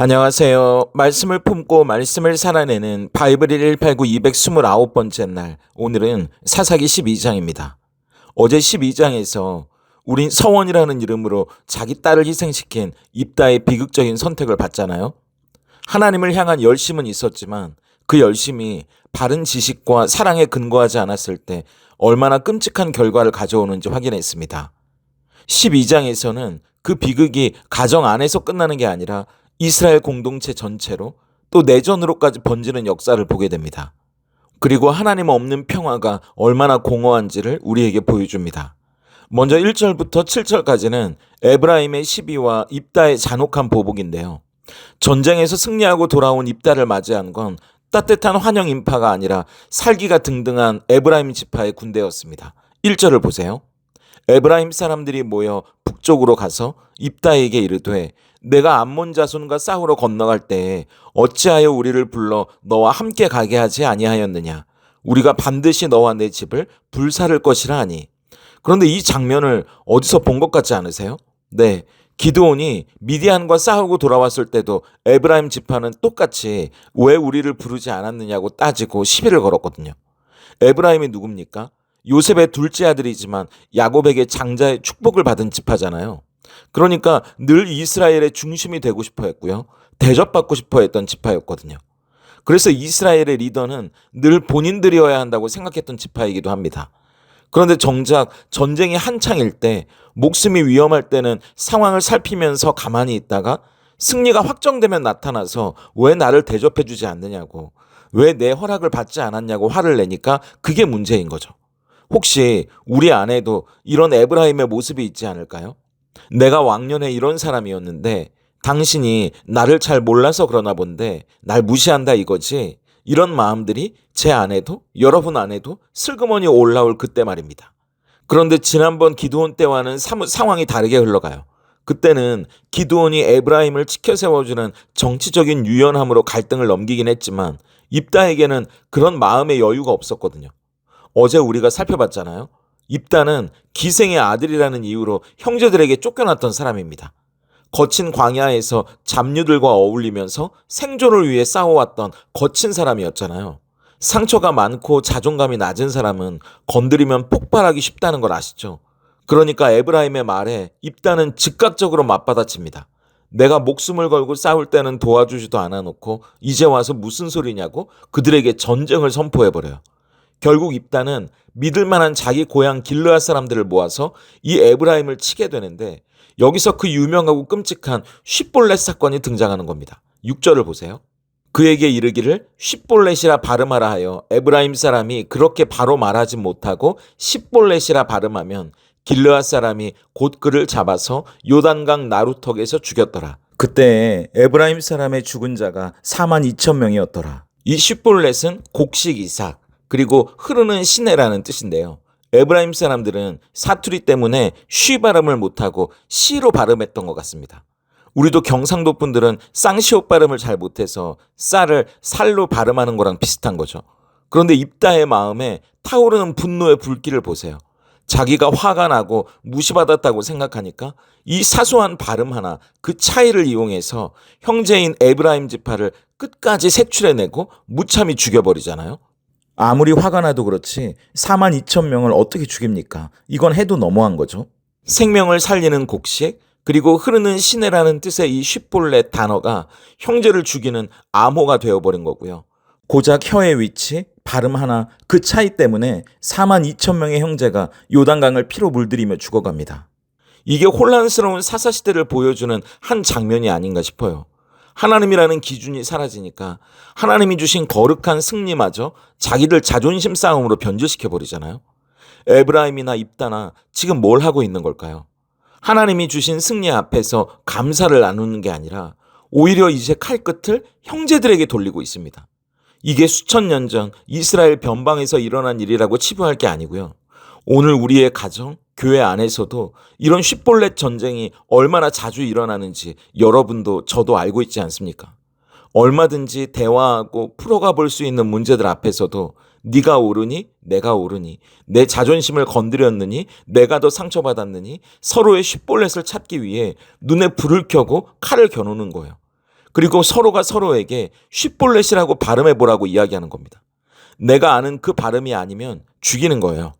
안녕하세요. 말씀을 품고 말씀을 살아내는 바이블 189 229번째 날. 오늘은 사사기 12장입니다. 어제 12장에서 우린 서원이라는 이름으로 자기 딸을 희생시킨 입다의 비극적인 선택을 봤잖아요. 하나님을 향한 열심은 있었지만 그 열심이 바른 지식과 사랑에 근거하지 않았을 때 얼마나 끔찍한 결과를 가져오는지 확인했습니다. 12장에서는 그 비극이 가정 안에서 끝나는 게 아니라 이스라엘 공동체 전체로 또 내전으로까지 번지는 역사를 보게 됩니다. 그리고 하나님 없는 평화가 얼마나 공허한지를 우리에게 보여줍니다. 먼저 1절부터 7절까지는 에브라임의 시비와 입다의 잔혹한 보복인데요. 전쟁에서 승리하고 돌아온 입다를 맞이한 건 따뜻한 환영 인파가 아니라 살기가 등등한 에브라임 지파의 군대였습니다. 1절을 보세요. 에브라임 사람들이 모여 북쪽으로 가서 입다에게 이르되 내가 암몬 자손과 싸우러 건너갈 때에 어찌하여 우리를 불러 너와 함께 가게 하지 아니하였느냐 우리가 반드시 너와 내 집을 불사를 것이라 하니 그런데 이 장면을 어디서 본 것 같지 않으세요? 네. 기드온이 미디안과 싸우고 돌아왔을 때도 에브라임 지파는 똑같이 왜 우리를 부르지 않았느냐고 따지고 시비를 걸었거든요. 에브라임이 누굽니까? 요셉의 둘째 아들이지만 야곱에게 장자의 축복을 받은 지파잖아요. 그러니까 늘 이스라엘의 중심이 되고 싶어 했고요. 대접받고 싶어 했던 지파였거든요. 그래서 이스라엘의 리더는 늘 본인들이어야 한다고 생각했던 지파이기도 합니다. 그런데 정작 전쟁이 한창일 때 목숨이 위험할 때는 상황을 살피면서 가만히 있다가 승리가 확정되면 나타나서 왜 나를 대접해 주지 않느냐고 왜 내 허락을 받지 않았냐고 화를 내니까 그게 문제인 거죠. 혹시 우리 안에도 이런 에브라임의 모습이 있지 않을까요? 내가 왕년에 이런 사람이었는데 당신이 나를 잘 몰라서 그러나 본데 날 무시한다 이거지. 이런 마음들이 제 안에도 여러분 안에도 슬그머니 올라올 그때 말입니다. 그런데 지난번 기드온 때와는 사뭇 상황이 다르게 흘러가요. 그때는 기드온이 에브라임을 지켜 세워주는 정치적인 유연함으로 갈등을 넘기긴 했지만 입다에게는 그런 마음의 여유가 없었거든요. 어제 우리가 살펴봤잖아요. 입다는 기생의 아들이라는 이유로 형제들에게 쫓겨났던 사람입니다. 거친 광야에서 잡류들과 어울리면서 생존을 위해 싸워왔던 거친 사람이었잖아요. 상처가 많고 자존감이 낮은 사람은 건드리면 폭발하기 쉽다는 걸 아시죠? 그러니까 에브라임의 말에 입다는 즉각적으로 맞받아칩니다. 내가 목숨을 걸고 싸울 때는 도와주지도 않아 놓고 이제 와서 무슨 소리냐고 그들에게 전쟁을 선포해버려요. 결국 입다는 믿을 만한 자기 고향 길르앗 사람들을 모아서 이 에브라임을 치게 되는데 여기서 그 유명하고 끔찍한 쉿볼렛 사건이 등장하는 겁니다. 6절을 보세요. 그에게 이르기를 쉿볼렛이라 발음하라 하여 에브라임 사람이 그렇게 바로 말하지 못하고 쉿볼렛이라 발음하면 길르앗 사람이 곧 그를 잡아서 요단강 나루턱에서 죽였더라. 그때 에브라임 사람의 죽은 자가 4만 2천 명이었더라. 이 쉿볼렛은 곡식 이삭 그리고 흐르는 시내라는 뜻인데요. 에브라임 사람들은 사투리 때문에 쉬 발음을 못하고 시로 발음했던 것 같습니다. 우리도 경상도 분들은 쌍시옷 발음을 잘 못해서 쌀을 살로 발음하는 거랑 비슷한 거죠. 그런데 입다의 마음에 타오르는 분노의 불길을 보세요. 자기가 화가 나고 무시받았다고 생각하니까 이 사소한 발음 하나 그 차이를 이용해서 형제인 에브라임 지파를 끝까지 색출해내고 무참히 죽여버리잖아요. 아무리 화가 나도 그렇지 4만 2천 명을 어떻게 죽입니까? 이건 해도 너무한 거죠. 생명을 살리는 곡식 그리고 흐르는 시내라는 뜻의 이 쉿볼렛 단어가 형제를 죽이는 암호가 되어버린 거고요. 고작 혀의 위치, 발음 하나 그 차이 때문에 4만 2천 명의 형제가 요단강을 피로 물들이며 죽어갑니다. 이게 혼란스러운 사사시대를 보여주는 한 장면이 아닌가 싶어요. 하나님이라는 기준이 사라지니까 하나님이 주신 거룩한 승리마저 자기들 자존심 싸움으로 변질시켜 버리잖아요. 에브라임이나 입다나 지금 뭘 하고 있는 걸까요? 하나님이 주신 승리 앞에서 감사를 나누는 게 아니라 오히려 이제 칼끝을 형제들에게 돌리고 있습니다. 이게 수천 년 전 이스라엘 변방에서 일어난 일이라고 치부할 게 아니고요. 오늘 우리의 가정, 교회 안에서도 이런 쉿볼렛 전쟁이 얼마나 자주 일어나는지 여러분도 저도 알고 있지 않습니까? 얼마든지 대화하고 풀어가 볼 수 있는 문제들 앞에서도 네가 옳으니 내가 옳으니 내 자존심을 건드렸느니 내가 더 상처받았느니 서로의 쉿볼렛을 찾기 위해 눈에 불을 켜고 칼을 겨누는 거예요. 그리고 서로가 서로에게 쉿볼렛이라고 발음해 보라고 이야기하는 겁니다. 내가 아는 그 발음이 아니면 죽이는 거예요.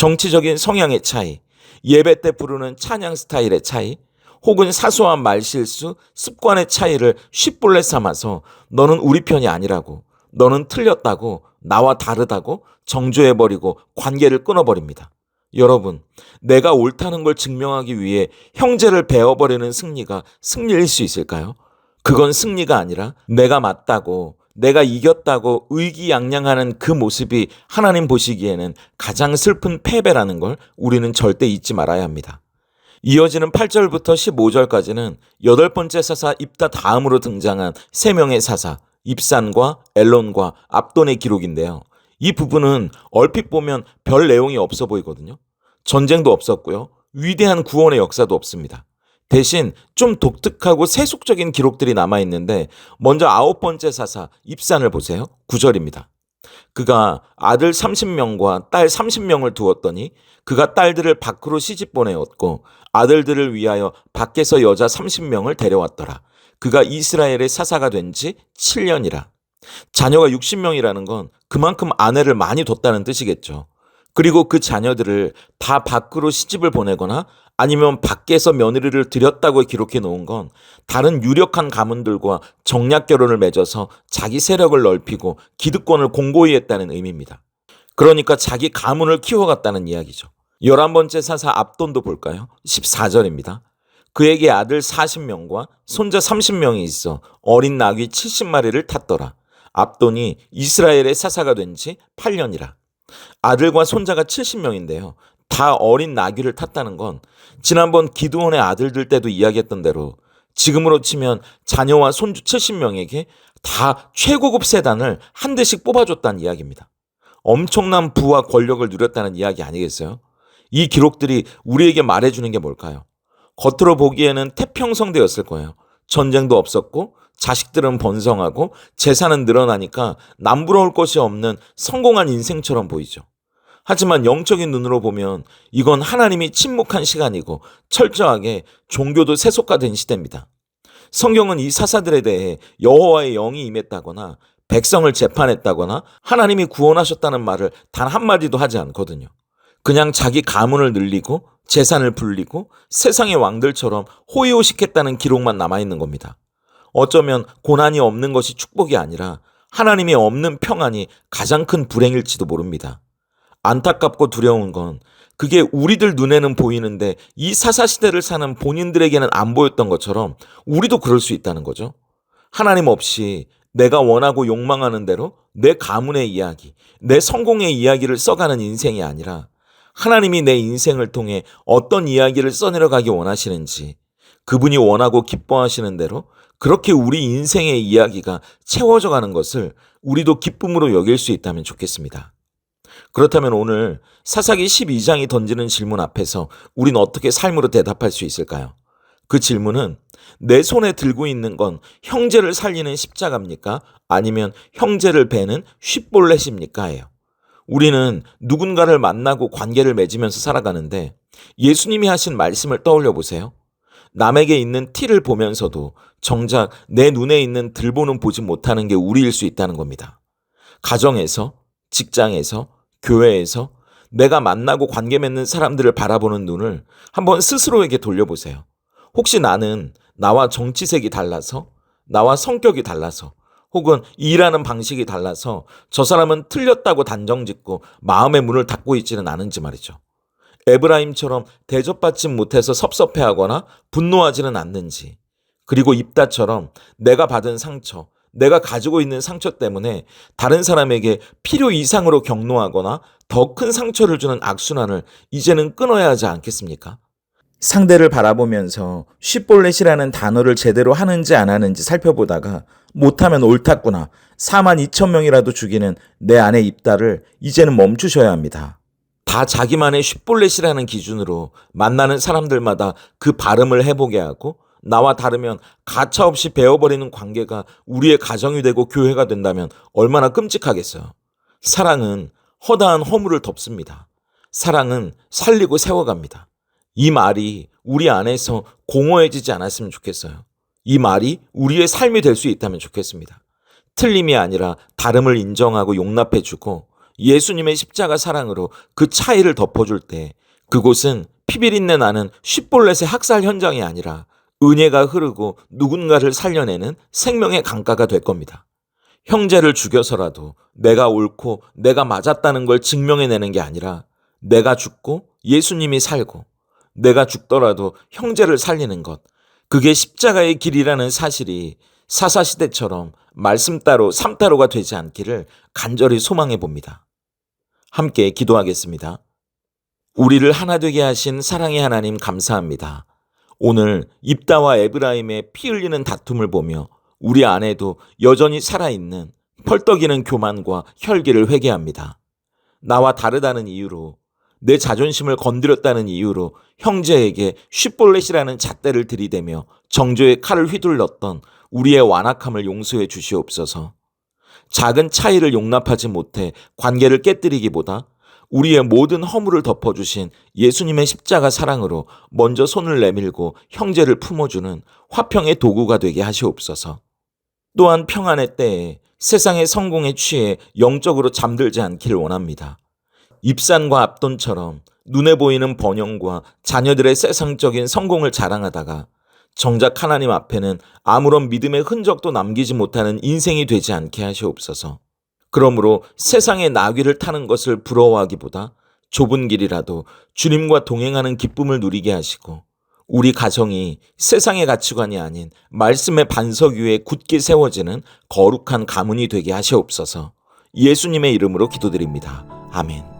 정치적인 성향의 차이, 예배 때 부르는 찬양 스타일의 차이, 혹은 사소한 말실수, 습관의 차이를 쉿볼렛 삼아서 너는 우리 편이 아니라고, 너는 틀렸다고, 나와 다르다고 정죄해버리고 관계를 끊어버립니다. 여러분, 내가 옳다는 걸 증명하기 위해 형제를 베어버리는 승리가 승리일 수 있을까요? 그건 승리가 아니라 내가 맞다고, 내가 이겼다고 의기양양하는 그 모습이 하나님 보시기에는 가장 슬픈 패배라는 걸 우리는 절대 잊지 말아야 합니다. 이어지는 8절부터 15절까지는 여덟 번째 사사 입다 다음으로 등장한 세 명의 사사, 입산과 엘론과 압돈의 기록인데요. 이 부분은 얼핏 보면 별 내용이 없어 보이거든요. 전쟁도 없었고요. 위대한 구원의 역사도 없습니다. 대신 좀 독특하고 세속적인 기록들이 남아 있는데 먼저 아홉 번째 사사 입산을 보세요. 9절입니다. 그가 아들 30명과 딸 30명을 두었더니 그가 딸들을 밖으로 시집 보내었고 아들들을 위하여 밖에서 여자 30명을 데려왔더라. 그가 이스라엘의 사사가 된 지 7년이라. 자녀가 60명이라는 건 그만큼 아내를 많이 뒀다는 뜻이겠죠. 그리고 그 자녀들을 다 밖으로 시집을 보내거나 아니면 밖에서 며느리를 들였다고 기록해 놓은 건 다른 유력한 가문들과 정략 결혼을 맺어서 자기 세력을 넓히고 기득권을 공고히 했다는 의미입니다. 그러니까 자기 가문을 키워갔다는 이야기죠. 열한 번째 사사 압돈도 볼까요? 14절입니다. 그에게 아들 40명과 손자 30명이 있어 어린 나귀 70마리를 탔더라. 압돈이 이스라엘의 사사가 된 지 8년이라. 아들과 손자가 70명인데요. 다 어린 나귀를 탔다는 건 지난번 기드온의 아들들 때도 이야기했던 대로 지금으로 치면 자녀와 손주 70명에게 다 최고급 세단을 한 대씩 뽑아줬다는 이야기입니다. 엄청난 부와 권력을 누렸다는 이야기 아니겠어요? 이 기록들이 우리에게 말해주는 게 뭘까요? 겉으로 보기에는 태평성대였을 거예요. 전쟁도 없었고 자식들은 번성하고 재산은 늘어나니까 남부러울 것이 없는 성공한 인생처럼 보이죠. 하지만 영적인 눈으로 보면 이건 하나님이 침묵한 시간이고 철저하게 종교도 세속화된 시대입니다. 성경은 이 사사들에 대해 여호와의 영이 임했다거나 백성을 재판했다거나 하나님이 구원하셨다는 말을 단 한마디도 하지 않거든요. 그냥 자기 가문을 늘리고 재산을 불리고 세상의 왕들처럼 호의호식했다는 기록만 남아있는 겁니다. 어쩌면 고난이 없는 것이 축복이 아니라 하나님이 없는 평안이 가장 큰 불행일지도 모릅니다. 안타깝고 두려운 건 그게 우리들 눈에는 보이는데 이 사사시대를 사는 본인들에게는 안 보였던 것처럼 우리도 그럴 수 있다는 거죠. 하나님 없이 내가 원하고 욕망하는 대로 내 가문의 이야기, 내 성공의 이야기를 써가는 인생이 아니라 하나님이 내 인생을 통해 어떤 이야기를 써내려가기 원하시는지 그분이 원하고 기뻐하시는 대로 그렇게 우리 인생의 이야기가 채워져 가는 것을 우리도 기쁨으로 여길 수 있다면 좋겠습니다. 그렇다면 오늘 사사기 12장이 던지는 질문 앞에서 우린 어떻게 삶으로 대답할 수 있을까요? 그 질문은 내 손에 들고 있는 건 형제를 살리는 십자가입니까? 아니면 형제를 베는 쉿볼렛입니까? 예요. 우리는 누군가를 만나고 관계를 맺으면서 살아가는데 예수님이 하신 말씀을 떠올려 보세요. 남에게 있는 티를 보면서도 정작 내 눈에 있는 들보는 보지 못하는 게 우리일 수 있다는 겁니다. 가정에서, 직장에서, 교회에서 내가 만나고 관계 맺는 사람들을 바라보는 눈을 한번 스스로에게 돌려보세요. 혹시 나는 나와 정치색이 달라서, 나와 성격이 달라서, 혹은 일하는 방식이 달라서 저 사람은 틀렸다고 단정 짓고 마음의 문을 닫고 있지는 않은지 말이죠. 에브라임처럼 대접받지 못해서 섭섭해하거나 분노하지는 않는지, 그리고 입다처럼 내가 받은 상처, 내가 가지고 있는 상처 때문에 다른 사람에게 필요 이상으로 경노하거나 더 큰 상처를 주는 악순환을 이제는 끊어야 하지 않겠습니까? 상대를 바라보면서 쉿볼렛이라는 단어를 제대로 하는지 안 하는지 살펴보다가 못하면 옳았구나. 4만 2천 명이라도 죽이는 내 안의 입다를 이제는 멈추셔야 합니다. 다 자기만의 쉿볼렛이라는 기준으로 만나는 사람들마다 그 발음을 해보게 하고 나와 다르면 가차없이 베어버리는 관계가 우리의 가정이 되고 교회가 된다면 얼마나 끔찍하겠어요. 사랑은 허다한 허물을 덮습니다. 사랑은 살리고 세워갑니다. 이 말이 우리 안에서 공허해지지 않았으면 좋겠어요. 이 말이 우리의 삶이 될 수 있다면 좋겠습니다. 틀림이 아니라 다름을 인정하고 용납해주고 예수님의 십자가 사랑으로 그 차이를 덮어줄 때 그곳은 피비린내 나는 쉽볼렛의 학살 현장이 아니라 은혜가 흐르고 누군가를 살려내는 생명의 강가가 될 겁니다. 형제를 죽여서라도 내가 옳고 내가 맞았다는 걸 증명해내는 게 아니라 내가 죽고 예수님이 살고 내가 죽더라도 형제를 살리는 것. 그게 십자가의 길이라는 사실이 사사시대처럼 말씀 따로 삶 따로가 되지 않기를 간절히 소망해 봅니다. 함께 기도하겠습니다. 우리를 하나 되게 하신 사랑의 하나님 감사합니다. 오늘 입다와 에브라임의 피 흘리는 다툼을 보며 우리 안에도 여전히 살아있는 펄떡이는 교만과 혈기를 회개합니다. 나와 다르다는 이유로 내 자존심을 건드렸다는 이유로 형제에게 쉽볼렛이라는 잣대를 들이대며 정조의 칼을 휘둘렀던 우리의 완악함을 용서해 주시옵소서. 작은 차이를 용납하지 못해 관계를 깨뜨리기보다 우리의 모든 허물을 덮어주신 예수님의 십자가 사랑으로 먼저 손을 내밀고 형제를 품어주는 화평의 도구가 되게 하시옵소서. 또한 평안의 때에 세상의 성공에 취해 영적으로 잠들지 않기를 원합니다. 입산과 압돈처럼 눈에 보이는 번영과 자녀들의 세상적인 성공을 자랑하다가 정작 하나님 앞에는 아무런 믿음의 흔적도 남기지 못하는 인생이 되지 않게 하시옵소서. 그러므로 세상의 나귀를 타는 것을 부러워하기보다 좁은 길이라도 주님과 동행하는 기쁨을 누리게 하시고 우리 가정이 세상의 가치관이 아닌 말씀의 반석 위에 굳게 세워지는 거룩한 가문이 되게 하시옵소서. 예수님의 이름으로 기도드립니다. 아멘.